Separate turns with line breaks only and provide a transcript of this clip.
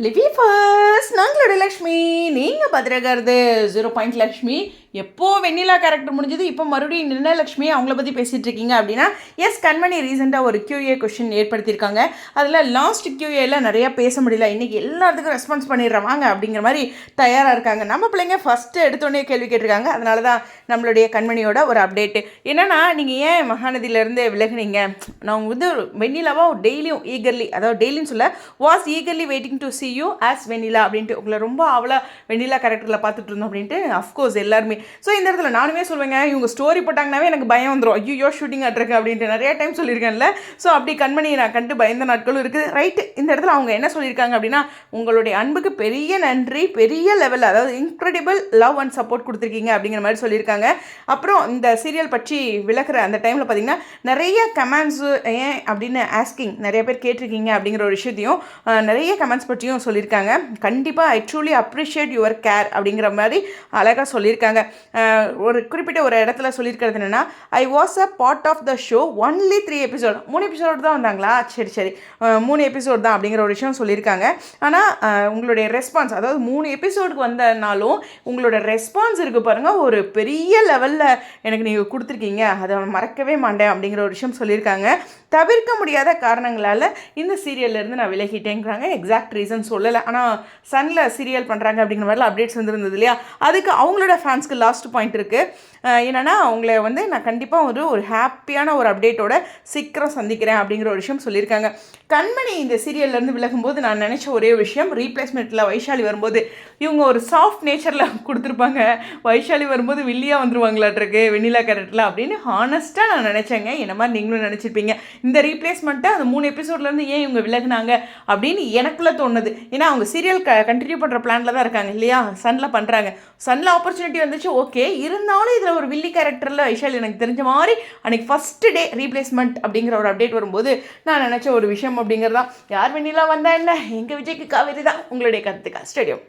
Livy first நாங்களோட Lakshmi நீங்கள் பத்திரகாரது zero point Lakshmi. எப்போ வெண்ணிலா character முடிஞ்சது இப்போ மறுபடியும் நிர்ணய லக்ஷ்மி அவங்கள பற்றி பேசிகிட்டு இருக்கீங்க அப்படின்னா எஸ் கண்மணி ரீசெண்டாக ஒரு கியூஏ கொஷின் ஏற்படுத்தியிருக்காங்க. அதில் லாஸ்ட் கியூஏல நிறையா பேச முடியல. இன்றைக்கி எல்லாத்துக்கும் ரெஸ்பான்ஸ் பண்ணிடுறாங்க வாங்க அப்படிங்கிற மாதிரி தயாராக இருக்காங்க. நம்ம பிள்ளைங்க ஃபஸ்ட்டு எடுத்தோடனே கேள்வி கேட்டிருக்காங்க. அதனால தான் நம்மளுடைய கண்மணியோட ஒரு அப்டேட்டு என்னென்னா நீங்கள் ஏன் மகாநதியிலேருந்து விலகுனீங்க? நான் வந்து வெண்ணிலாவாக டெய்லியும் ஈகர்லி அதாவது டெய்லின்னு சொல்ல was eagerly waiting to see you as Vennila அப்படின்ட்டு உங்களை ரொம்ப அவளா வெண்ணிலா கேரக்டரில் பார்த்துட்டு இருந்தோம் அப்படின்ட்டு அஃப்கோர்ஸ் எல்லாருமே. ஸோ இந்த இடத்துல நானுமே சொல்லுவேங்க இவங்க ஸ்டோரி போட்டாங்கனாவே எனக்கு பயம் வந்துடும் ஐயோ ஷூட்டிங் ஆட்ருக்கு அப்படின்ட்டு நிறைய டைம் சொல்லியிருக்கேன்ல. ஸோ அப்படி கண்மணி நான் கண்டு பயந்த நாட்களும் இருக்குது ரைட்டு இந்த இடத்துல அவங்க என்ன சொல்லியிருக்காங்க அப்படின்னா உங்களுடைய அன்புக்கு பெரிய நன்றி பெரிய லெவலில் அதாவது இன்க்ரெடிபிள் லவ் அண்ட் சப்போர்ட் கொடுத்துருக்கீங்க அப்படிங்கிற மாதிரி சொல்லியிருக்காங்க. அப்புறம் இந்த சீரியல் பற்றி விளக்குற அந்த டைமில் பார்த்தீங்கன்னா நிறைய கமெண்ட்ஸு ஏன் அப்படின்னு ஆஸ்கிங் நிறைய பேர் கேட்டிருக்கீங்க அப்படிங்கிற ஒரு விஷயத்தையும் நிறைய கமெண்ட்ஸ் பற்றியும் சொல்லியிருக்காங்க. கண்டிப்பாக I truly appreciate your care அப்படிங்கிற மாதிரி அழகாக சொல்லியிருக்காங்க. ஒரு குறிப்பிட்ட ஒரு இடத்துல சொல்லியிருக்கிறது என்னென்னா I was a part of the show only three episode மூணு எபிசோடு தான் வந்தாங்களா? சரி சரி. மூணு எபிசோட் தான் அப்படிங்கிற ஒரு விஷயம் சொல்லியிருக்காங்க. ஆனால் உங்களுடைய ரெஸ்பான்ஸ் அதாவது மூணு எபிசோடுக்கு வந்தனாலும் உங்களோட ரெஸ்பான்ஸ் இருக்குது பாருங்கள் ஒரு பெரிய லெவலில் எனக்கு நீங்கள் கொடுத்துருக்கீங்க. அதை மறக்கவே மாட்டேன் அப்படிங்கிற ஒரு விஷயம் சொல்லியிருக்காங்க. தவிர்க்க முடியாத காரணங்களால் இந்த சீரியல்ல இருந்து நான் விலகிட்டேங்கிறாங்க. எக்ஸாக்ட் ரீசன் சொல்லலை. ஆனால் சனில் சீரியல் பண்ணுறாங்க அப்படிங்கிற மாதிரிலாம் அப்டேட்ஸ் வந்துருந்தது இல்லையா? அதுக்கு அவங்களோட ஃபேன்ஸ்க்கு லாஸ்ட் பாயிண்ட் இருக்குது என்னென்னா அவங்கள வந்து நான் கண்டிப்பாக ஒரு ஒரு ஹாப்பியான ஒரு அப்டேட்டோட சீக்கிரம் சந்திக்கிறேன் அப்படிங்கிற ஒரு விஷயம் சொல்லியிருக்காங்க. கண்மணி இந்த சீரியல்லேருந்து விலகும்போது நான் நினச்ச ஒரே விஷயம் ரீப்ளேஸ்மெண்ட்டில் வைஷாலி வரும்போது. இவங்க ஒரு சாஃப்ட் நேச்சரில் கொடுத்துருப்பாங்க. வைஷாலி வரும்போது வில்லியாக வந்துருவாங்களாட்ருக்கு வெண்ணிலா கேரக்டரில் அப்படின்னு ஹானஸ்ட்டாக நான் நினச்சேங்க. என்ன மாதிரி நீங்களும் நினச்சிருப்பீங்க. இந்த ரீப்ளேஸ்மெண்ட்டை அந்த மூணு எபிசோட்லேருந்து ஏன் இவங்க விலகுனாங்க அப்படின்னு எனக்குள்ளே தோணுது. ஏன்னா அவங்க சீரியல் க கண்டினியூ பண்ணுற பிளானில் தான் இருக்காங்க இல்லையா? சனில் பண்ணுறாங்க சனில் ஆப்பர்ச்சுனிட்டி வந்துச்சு ஓகே இருந்தாலும் இதில் ஒரு வில்லி கேரக்டரில் வைஷாலி எனக்கு தெரிஞ்ச மாதிரி அன்றைக்கி ஃபஸ்ட்டு டே ரீப்ளேஸ்மெண்ட் அப்படிங்கிற ஒரு அப்டேட் வரும்போது நான் நினச்ச ஒரு விஷயம் அப்படிங்கிறதான் யார் வெண்ணிலா வந்தால் என்ன? எங்கள் விஜய்க்கு காவேரி தான். உங்களுடைய கருத்துக்கா ஸ்டேடியம்